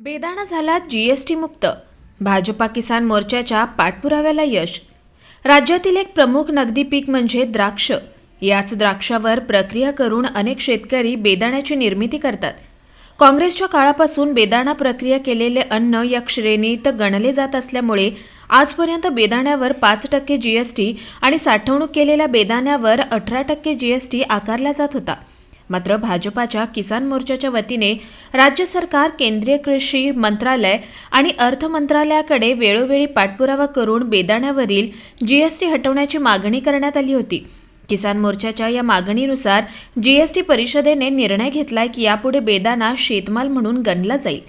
बेदाणा झाला जीएसटी मुक्त. भाजपा किसान मोर्चाच्या पाठपुराव्याला यश. राज्यातील एक प्रमुख नगदी पीक म्हणजे द्राक्ष. याच द्राक्षावर प्रक्रिया करून अनेक शेतकरी बेदाण्याची निर्मिती करतात. काँग्रेसच्या काळापासून बेदाणा प्रक्रिया केलेले अन्न या श्रेणीत गणले जात असल्यामुळे आजपर्यंत बेदाण्यावर पाच टक्के जीएसटी आणि साठवणूक केलेल्या बेदाण्यावर अठरा टक्के जीएसटी आकारला जात होता. मात्र भाजपाच्या किसान मोर्चाच्या वतीने राज्य सरकार केंद्रीय कृषी मंत्रालय आणि अर्थ मंत्रालयाकडे वेळोवेळी पाठपुरावा करून बेदाण्यावरील जीएसटी हटवण्याची मागणी करण्यात आली होती. किसान मोर्चाच्या या मागणीनुसार जीएसटी परिषदेने निर्णय घेतलाय की यापुढे बेदाणा शेतमाल म्हणून गणला जाईल.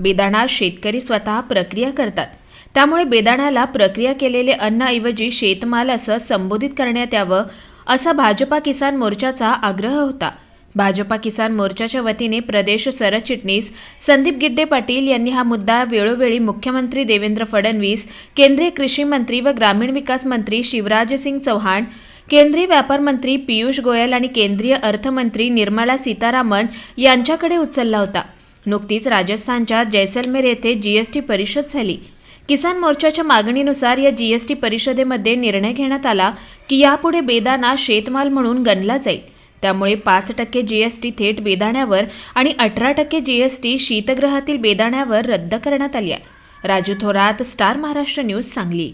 बेदाणा शेतकरी स्वतः प्रक्रिया करतात. त्यामुळे बेदाण्याला प्रक्रिया केलेले अन्नऐवजी शेतमाल असं संबोधित करण्यात यावं असा भाजपा किसान मोर्चाचा आग्रह होता. भाजपा किसान मोर्चाच्या वतीने प्रदेश सरचिटणीस संदीप गिड्डे पाटील यांनी हा मुद्दा वेळोवेळी मुख्यमंत्री देवेंद्र फडणवीस केंद्रीय कृषी मंत्री व ग्रामीण विकास मंत्री शिवराजसिंग चौहान केंद्रीय व्यापार मंत्री पियुष गोयल आणि केंद्रीय अर्थमंत्री निर्मला सीतारामन यांच्याकडे उचलला होता. नुकतीच राजस्थानच्या जैसलमेर येथे जीएसटी परिषद झाली. किसान मोर्चाच्या मागणीनुसार या जीएसटी परिषदेमध्ये निर्णय घेण्यात आला की यापुढे बेदाना शेतमाल म्हणून गणला जाईल. त्यामुळे पाच टक्के जीएसटी थेट बेदाण्यावर आणि अठरा टक्के जीएसटी शीतगृहातील बेदाण्यावर रद्द करण्यात आली आहे. Raju Thorat star Maharashtra news Sangli.